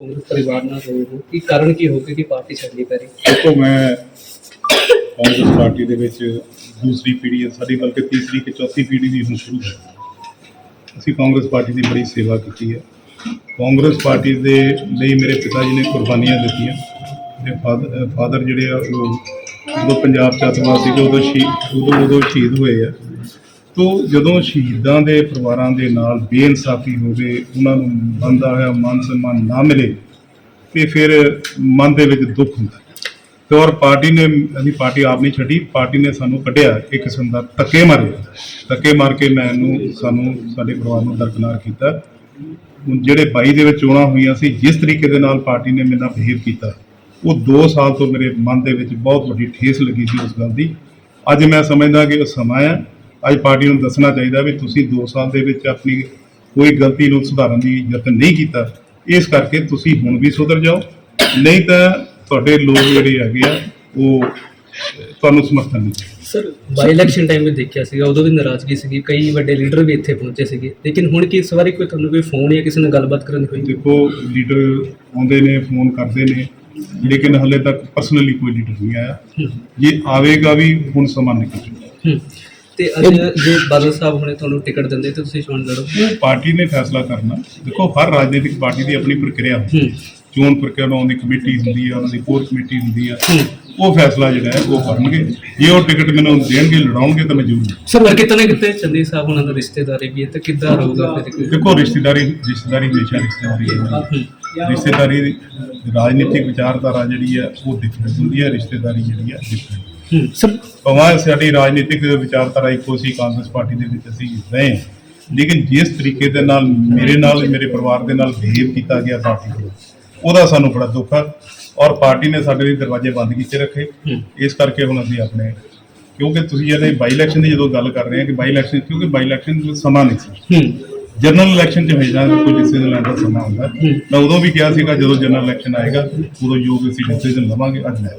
ਕਾਂਗਰਸ ਪਰਿਵਾਰ ਨਾਲ ਹੋਏ ਹੋ, ਕੀ ਕਾਰਨ ਕੀ ਹੋ ਗਿਆ ਕਿ ਪਾਰਟੀ ਛੱਡਣੀ ਪੈ ਰਹੀ? ਦੇਖੋ, ਮੈਂ ਕਾਂਗਰਸ ਪਾਰਟੀ ਦੇ ਵਿੱਚ ਦੂਸਰੀ ਪੀੜ੍ਹੀ ਹੈ, ਸਾਡੀ ਬਲਕਿ ਤੀਸਰੀ ਕਿ ਚੌਥੀ ਪੀੜ੍ਹੀ ਵੀ ਹੁਣ ਸ਼ੁਰੂ ਹੈ ਅਸੀਂ ਕਾਂਗਰਸ ਪਾਰਟੀ ਦੀ ਬੜੀ ਸੇਵਾ ਕੀਤੀ ਹੈ। ਕਾਂਗਰਸ ਪਾਰਟੀ ਦੇ ਲਈ ਮੇਰੇ ਪਿਤਾ ਜੀ ਨੇ ਕੁਰਬਾਨੀਆਂ ਦਿੱਤੀਆਂ। ਤੇ ਫਾਦਰ ਜਿਹੜੇ ਆ, ਉਹ ਜਦੋਂ ਪੰਜਾਬ ਚ ਅੱਤਵਾਦ ਸੀਗੇ ਉਦੋਂ ਸ਼ਹੀਦ ਉਦੋਂ ਉਦੋਂ ਸ਼ਹੀਦ ਹੋਏ ਆ। ਤੋ ਜਦੋਂ ਸ਼ਹੀਦਾਂ ਦੇ ਪਰਿਵਾਰਾਂ ਦੇ ਨਾਲ ਬੇਇਨਸਾਫੀ ਹੋਵੇ, ਉਹਨਾਂ ਨੂੰ ਬੰਦਾ ਹੋਇਆ ਮਾਨ ਸਨਮਾਨ ਨਾ ਮਿਲੇ, ਤੇ ਫਿਰ ਮਨ ਦੇ ਵਿੱਚ ਦੁੱਖ ਹੁੰਦਾ ਤੇ ਔਰ ਪਾਰਟੀ ਨੇ ਅਸੀਂ ਪਾਰਟੀ ਆਪ ਨਹੀਂ ਛੱਡੀ, ਪਾਰਟੀ ਨੇ ਸਾਨੂੰ ਕੱਢਿਆ ਇੱਕ ਕਿਸਮ ਦਾ ਧੱਕੇ ਮਾਰੇ। ਧੱਕੇ ਮਾਰ ਕੇ ਮੈਨੂੰ, ਸਾਨੂੰ, ਸਾਡੇ ਪਰਿਵਾਰ ਨੂੰ ਦਰਕਨਾਰ ਕੀਤਾ। ਹੁਣ ਜਿਹੜੇ 22 ਦੇ ਵਿੱਚ ਚੋਣਾਂ ਹੋਈਆਂ ਸੀ, ਜਿਸ ਤਰੀਕੇ ਦੇ ਨਾਲ ਪਾਰਟੀ ਨੇ ਮੇਰੇ ਨਾਲ ਬਿਹੇਵ ਕੀਤਾ, ਉਹ 2 ਸਾਲ ਤੋਂ ਮੇਰੇ ਮਨ ਦੇ ਵਿੱਚ ਬਹੁਤ ਵੱਡੀ ਠੇਸ ਲੱਗੀ ਸੀ ਉਸ ਗੱਲ ਦੀ। ਅੱਜ ਮੈਂ ਸਮਝਦਾ ਕਿ ਉਹ ਸਮਾਂ ਹੈ ਅੱਜ ਪਾਰਟੀ ਨੂੰ ਦੱਸਣਾ ਚਾਹੀਦਾ ਵੀ ਤੁਸੀਂ 2 ਸਾਲ ਦੇ ਵਿੱਚ ਆਪਣੀ ਕੋਈ ਗਲਤੀ ਨੂੰ ਸੁਧਾਰਨ ਦੀ ਯਤਨ ਨਹੀਂ ਕੀਤਾ ਇਸ ਕਰਕੇ ਤੁਸੀਂ ਹੁਣ ਵੀ ਸੁਧਰ ਜਾਓ। ਨਹੀਂ ਤਾਂ ਤੁਹਾਡੇ ਲੋਕ ਜਿਹੜੇ ਹੈਗੇ ਆ ਉਹ ਤੁਹਾਨੂੰ ਸਮਰਥਨ ਨਹੀਂ। ਸਰ ਬਾਈ ਇਲੈਕਸ਼ਨ ਟਾਈਮ ਵਿੱਚ ਦੇਖਿਆ ਸੀਗਾ ਉਦੋਂ ਵੀ ਨਾਰਾਜ਼ਗੀ ਸੀਗੀ ਕਈ ਵੱਡੇ ਲੀਡਰ ਵੀ ਇੱਥੇ ਪਹੁੰਚੇ ਸੀਗੇ। ਲੇਕਿਨ ਹੁਣ ਕੀ ਇਸ ਵਾਰੀ ਕੋਈ ਤੁਹਾਨੂੰ ਕੋਈ ਫੋਨ ਜਾਂ ਕਿਸੇ ਨਾਲ ਗੱਲਬਾਤ ਕਰਨ ਦੀ ਹੋਈ? ਦੇਖੋ ਲੀਡਰ ਆਉਂਦੇ ਨੇ ਫੋਨ ਕਰਦੇ ਨੇ ਲੇਕਿਨ ਹਲੇ ਤੱਕ ਪਰਸਨਲੀ ਕੋਈ ਲੀਡਰ ਨਹੀਂ ਆਇਆ। ਜੇ ਆਵੇਗਾ ਵੀ ਹੁਣ ਸਮਾਂ ਨਿਕਲ ਚੁੱਕਾ। ਤੇ ਅੱਜ ਜੇ ਬਾਦਲ ਸਾਹਿਬ ਹੁਣੇ ਤੁਹਾਨੂੰ ਟਿਕਟ ਦਿੰਦੇ ਤੇ ਤੁਸੀਂ ਚੋਣ ਲੜੋ। ਉਹ ਪਾਰਟੀ ਨੇ ਫੈਸਲਾ ਕਰਨਾ। ਦੇਖੋ ਹਰ ਰਾਜਨੀਤਿਕ ਪਾਰਟੀ ਦੀ ਆਪਣੀ ਪ੍ਰਕਿਰਿਆ ਹੁੰਦੀ ਚੋਣ ਪ੍ਰਕਿਰਿਆ ਨੂੰ ਦੀ ਕਮੇਟੀ ਹੁੰਦੀ ਹੈ ਉਹਨਾਂ ਦੀ ਕੋਰ ਕਮੇਟੀ ਹੁੰਦੀ ਹੈ ਹੂੰ। ਉਹ ਫੈਸਲਾ ਜਿਹੜਾ ਹੈ ਉਹ ਕਰਨਗੇ। ਜੇ ਉਹ ਟਿਕਟ ਮੈਨੂੰ ਦੇਣਗੇ ਲੜਾਉਣਗੇ ਤਾਂ ਮੈਂ ਜ਼ਰੂਰ ਸਰ ਪਰ ਕਿਤੇ ਨਾ ਕਿਤੇ ਚੰਦੀ ਸਾਹਿਬ ਉਹਨਾਂ ਦਾ ਰਿਸ਼ਤੇਦਾਰੀ ਵੀ ਹੈ ਤਾਂ ਕਿੱਦਾਂ ਰਹੂਗਾ ਫਿਰ ਦੇਖੋ ਰਿਸ਼ਤੇਦਾਰੀ ਰਿਸ਼ਤੇਦਾਰੀ ਹਮੇਸ਼ਾ ਰਿਸ਼ਤੇਦਾਰੀ ਹੈ। ਹੂੰ, ਰਿਸ਼ਤੇਦਾਰੀ ਰਾਜਨੀਤਿਕ ਵਿਚਾਰਧਾਰਾ ਜਿਹੜੀ ਹੈ ਉਹ ਡਿਫਰੈਂਟ ਹੁੰਦੀ ਹੈ ਰਿਸ਼ਤੇਦਾਰੀ ਜਿਹੜੀ ਹੈ ਡਿਫਰੈਂਟ ਹੂੰ। ਸਰ ਭਾਵੇਂ ਸਾਡੀ ਰਾਜਨੀਤਿਕ ਵਿਚਾਰਧਾਰਾ ਇੱਕੋ ਸੀ ਕਾਂਗਰਸ ਪਾਰਟੀ ਦੇ ਵਿੱਚ ਅਸੀਂ ਰਹੇ। ਹਾਂ। ਲੇਕਿਨ ਜਿਸ ਤਰੀਕੇ ਦੇ ਨਾਲ ਮੇਰੇ ਨਾਲ ਮੇਰੇ ਪਰਿਵਾਰ ਦੇ ਨਾਲ ਬਿਹੇਵ ਕੀਤਾ ਗਿਆ ਪਾਰਟੀ ਵੱਲੋਂ ਉਹਦਾ ਸਾਨੂੰ ਬੜਾ ਦੁੱਖ ਹੈ ਔਰ ਪਾਰਟੀ ਨੇ ਸਾਡੇ ਲਈ ਦਰਵਾਜ਼ੇ ਬੰਦ ਕੀਤੇ ਰੱਖੇ। ਇਸ ਕਰਕੇ ਹੁਣ ਅਸੀਂ ਆਪਣੇ ਕਿਉਂਕਿ ਤੁਸੀਂ ਜਿਹੜੇ ਬਾਈ ਇਲੈਕਸ਼ਨ ਦੀ ਜਦੋਂ ਗੱਲ ਕਰ ਰਹੇ ਆ ਕਿ ਬਾਈ ਇਲੈਕਸ਼ਨ ਕਿਉਂਕਿ ਬਾਈ ਇਲੈਕਸ਼ਨ ਵਿੱਚ ਸਮਾਂ ਨਹੀਂ ਸੀ। ਜਨਰਲ ਇਲੈਕਸ਼ਨ 'ਚ ਹਮੇਸ਼ਾ ਕੋਈ ਡਿਸੀਜਨ ਲੈਣ ਦਾ ਸਮਾਂ ਹੁੰਦਾ। ਮੈਂ ਉਦੋਂ ਵੀ ਕਿਹਾ ਸੀਗਾ ਜਦੋਂ ਜਨਰਲ ਇਲੈਕਸ਼ਨ ਆਏਗਾ ਉਦੋਂ ਯੋਗ ਅਸੀਂ ਡਿਸੀਜਨ ਲਵਾਂਗੇ ਅੱਜ ਲੈ।